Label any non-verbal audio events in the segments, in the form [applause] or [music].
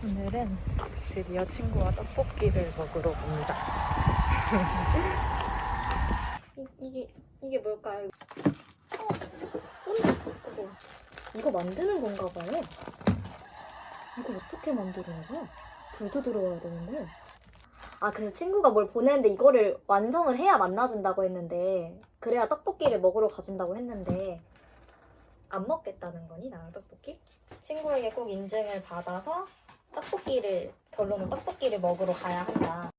오늘은 드디어 친구와 떡볶이를 먹으러 옵니다. 이, 이게 이게 뭘까요? 어, 이거 이거 만드는 건가 봐요. 이거 어떻게 거야? 불도 들어와야 되는데. 아 그래서 친구가 뭘 보냈는데 이거를 완성을 해야 만나준다고 했는데 그래야 떡볶이를 먹으러 가준다고 했는데 안 먹겠다는 거니 나랑 떡볶이? 친구에게 꼭 인증을 받아서 떡볶이를 결론은 떡볶이를 먹으러 가야 한다.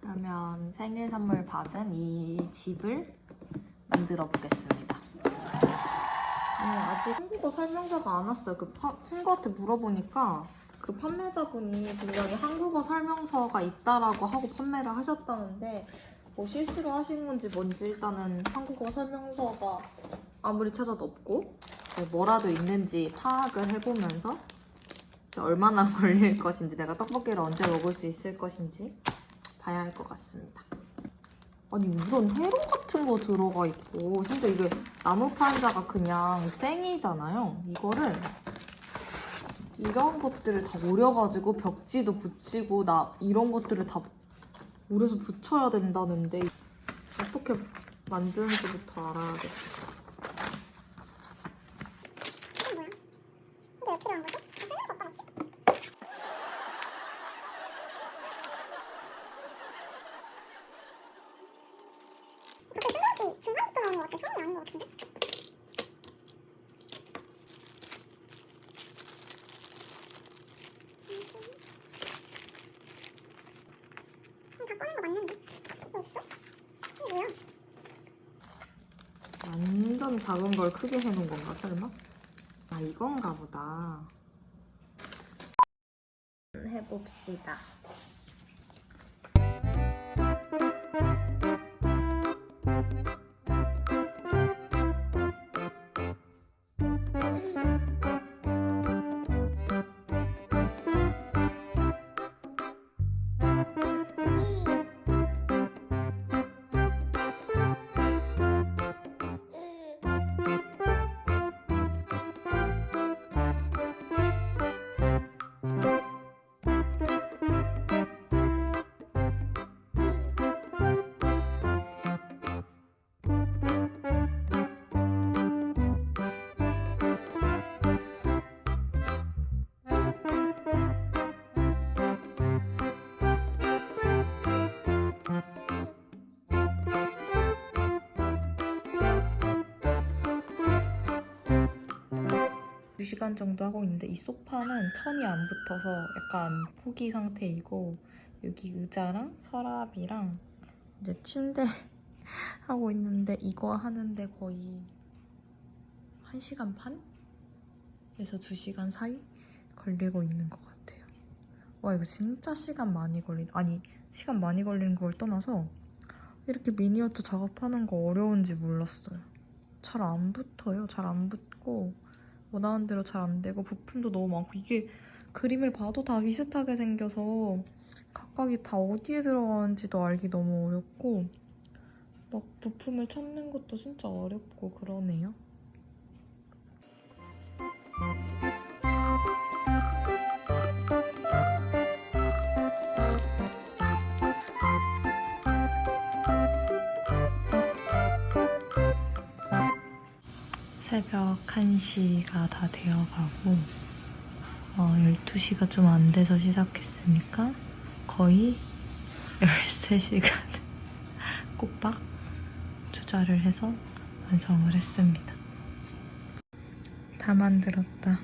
그러면 생일 선물 받은 이 집을 만들어 보겠습니다. 아직 한국어 설명서가 안 왔어요. 그 파- 친구한테 물어보니까 그 판매자분이 분명히 한국어 설명서가 있다라고 하고 판매를 하셨다는데 뭐 실수로 하신 건지 뭔지 일단은 한국어 설명서가 아무리 찾아도 없고 뭐 뭐라도 있는지 파악을 해보면서 얼마나 [laughs] 걸릴 것인지 내가 떡볶이를 언제 먹을 수 있을 것인지 봐야 할 것 같습니다. 아니 이런 회로 같은 거 들어가 있고 심지어 이게 나무 판자가 그냥 생이잖아요. 이거를 이런 것들을 다 오려가지고 벽지도 붙이고 나 이런 것들을 다 오려서 붙여야 된다는데 어떻게 만드는지부터 알아야겠어. 중간부터 나오는 것 같아. 처음이 아닌 것 같은데? 음, 다 꺼낸 거 맞는데? 이거 어딨어? 이게 뭐야? 완전 작은 걸 크게 해놓은 건가 설마? 아 이건가 보다. 해봅시다. 두 시간 정도 하고 있는데 이 소파는 천이 안 붙어서 약간 포기 상태이고 여기 의자랑 서랍이랑 이제 침대 [laughs] 하고 있는데 이거 하는데 거의 1시간 반에서 2시간 사이 걸리고 있는 것 같아요. 와 이거 진짜 시간 많이 걸린 아니 시간 많이 걸리는 걸 떠나서 이렇게 미니어처 작업하는 거 어려운지 몰랐어요. 잘 안 붙어요. 잘 안 붙고 원하는 대로 잘 안 되고 부품도 너무 많고 이게 그림을 봐도 다 비슷하게 생겨서 각각이 다 어디에 들어가는지도 알기 너무 어렵고 막 부품을 찾는 것도 진짜 어렵고 그러네요. 새벽 1시가 다 되어가고 어, 12시가 좀 안 돼서 시작했으니까 거의 13시간 꼬박 [laughs] 투자를 해서 완성을 했습니다. 다 만들었다.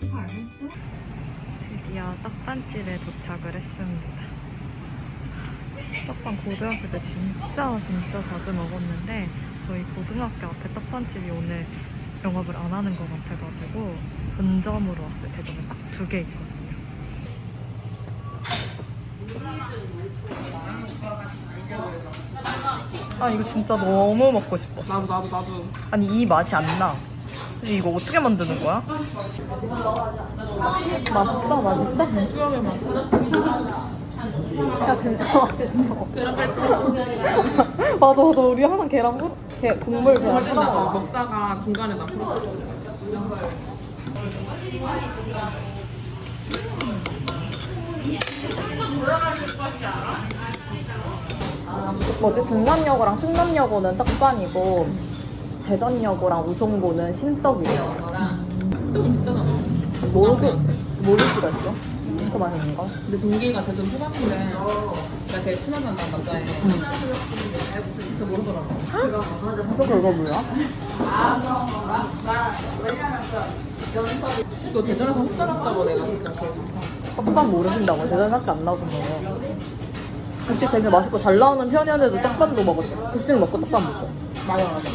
부산 여자. 드디어 떡반집에 도착을 했습니다. 떡반 고등학교 때 진짜 진짜 자주 먹었는데 저희 고등학교 앞에 떡반집이 오늘 영업을 안 하는 것 같아가지고 본점으로 왔어요. 대전에 딱 두 개 있거든요. 아 이거 진짜 너무 먹고 싶어. 나도 나도 나도 아니 이 맛이 안 나. 근데 이거 어떻게 만드는 거야? 맛있어? 맛있어? 야 진짜 [laughs] 맛있어. [laughs] 맞아 맞아 우리 항상 계란 후, 게, 국물 계란 먹어. 먹다가 중간에 나 풀었어 뭐지 중간여고랑 충남여고는 떡반이고 대전여고랑 우송고는 신떡이에요. 좀 비싸잖아 모르고 모를 수가 있어? 그 맛있는 거? 근데 동기가 대전 초반인데 내가 되게 한다는 남자애 모르더라고 또 그거 뭐야? 너 대전에서 못 살았다고 내가 진짜 떡반 모르신다고 대전학교 안 나오셨나요? 급식 되게 맛있고 잘 나오는 편연에도 떡반도 먹었죠. 급식 먹고 떡반 먹고. 맞아 맞아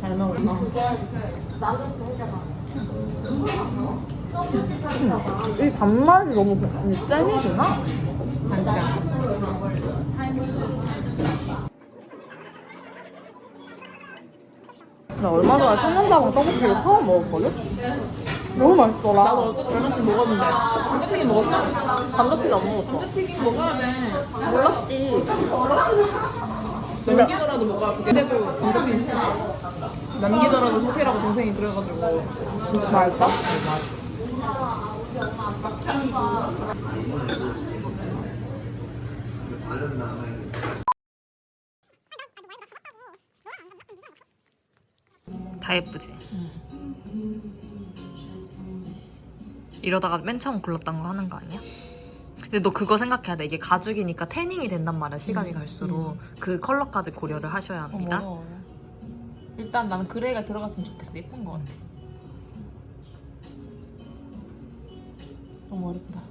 잘 먹었나 이 단맛이 너무 잼이구나. 진짜 나 얼마 전에 청년다방 떡볶이를 처음 먹었거든? 너무 맛있더라. 나도 전에 먹었는데 감자튀김 먹었어? 감자튀김 안 먹었어. 감자튀김 먹어야 돼 몰랐지. 남기더라도 먹어야 돼 내도 감자튀김 남기더라도 시키라고 동생이 그래가지고 진짜 맛있다? 다 예쁘지? 이러다가 맨 처음 골랐던 거 하는 거 아니야? 근데 너 그거 생각해야 돼. 이게 가죽이니까 태닝이 된단 말이야. 시간이 갈수록 그 컬러까지 고려를 하셔야 합니다. 일단 나는 그레이가 들어갔으면 좋겠어 예쁜 거 같아 너무 어렵다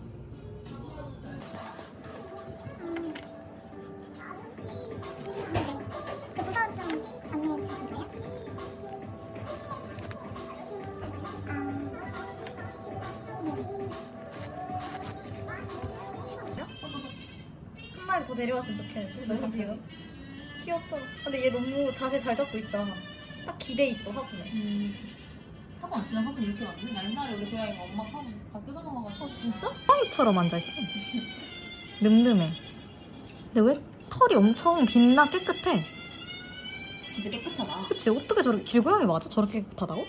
더 데려왔으면 좋겠는데 너무 귀여워 귀엽다 근데 얘 너무 자세 잘 잡고 있다 딱 기대 있어 화분에 사과 안 치나 사과 이렇게 많니? 나 옛날에 우리 고양이가 엄마 사과 다 뜯어먹어가지고 어 진짜? 처럼 앉아있어. 늠름해. 근데 왜 털이 엄청 빛나 깨끗해? 진짜 깨끗하다 그치? 어떻게 저렇게 길고양이 맞아? 저렇게 깨끗하다고?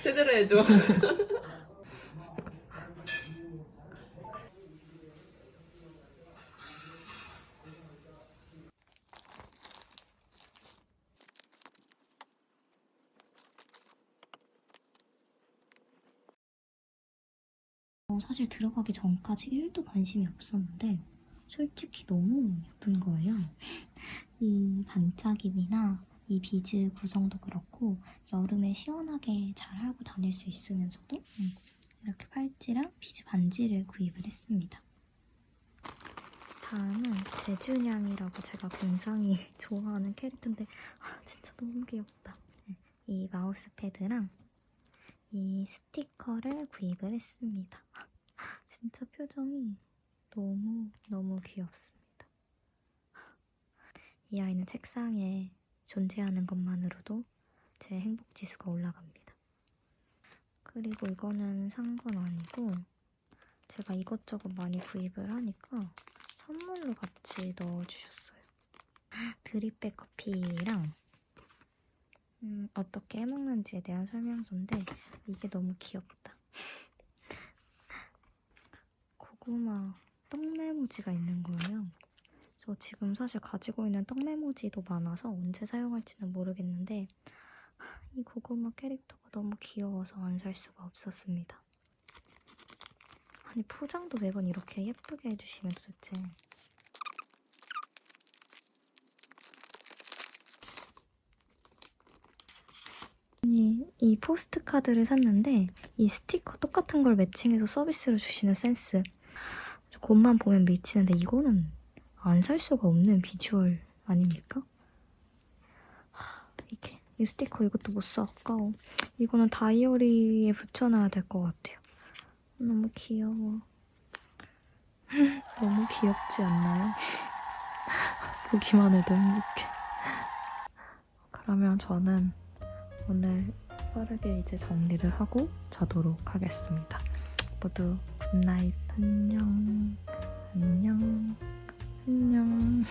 제대로 해줘 어, 사실 들어가기 전까지 1도 관심이 없었는데 솔직히 너무 예쁜 거예요. [laughs] 이 반짝임이나 이 비즈 구성도 그렇고 여름에 시원하게 잘 하고 다닐 수 있으면서도 음, 이렇게 팔찌랑 비즈 반지를 구입을 했습니다. 다음은 제준양이라고 제가 굉장히 [laughs] 좋아하는 캐릭터인데 아, 진짜 너무 귀엽다. 네, 이 마우스 패드랑 이 스티커를 구입을 했습니다. [laughs] 진짜 표정이 너무 너무 귀엽습니다. 이 아이는 책상에 존재하는 것만으로도 제 행복 지수가 올라갑니다. 그리고 이거는 산 건 아니고 제가 이것저것 많이 구입을 하니까 선물로 같이 넣어주셨어요. [gasps] 드립백 커피랑 음, 어떻게 해먹는지에 대한 설명서인데 이게 너무 귀엽다. [laughs] 고구마 떡메모지가 있는 거예요. 저 지금 사실 가지고 있는 떡 메모지도 많아서 언제 사용할지는 모르겠는데 이 고구마 캐릭터가 너무 귀여워서 안 살 수가 없었습니다. 아니 포장도 매번 이렇게 예쁘게 해주시면 도대체 아니 이 포스트 카드를 샀는데 이 스티커 똑같은 걸 매칭해서 서비스로 주시는 센스 곳만 보면 미치는데 이거는 안 살 수가 없는 비주얼 아닙니까? 하, 이게 이 스티커 이것도 못써 아까워. 이거는 다이어리에 붙여놔야 될 것 같아요. 너무 귀여워. [laughs] 너무 귀엽지 않나요? [laughs] 보기만 해도 행복해. 그러면 저는 오늘 빠르게 이제 정리를 하고 자도록 하겠습니다. 모두 굿나잇. 안녕. 안녕 안녕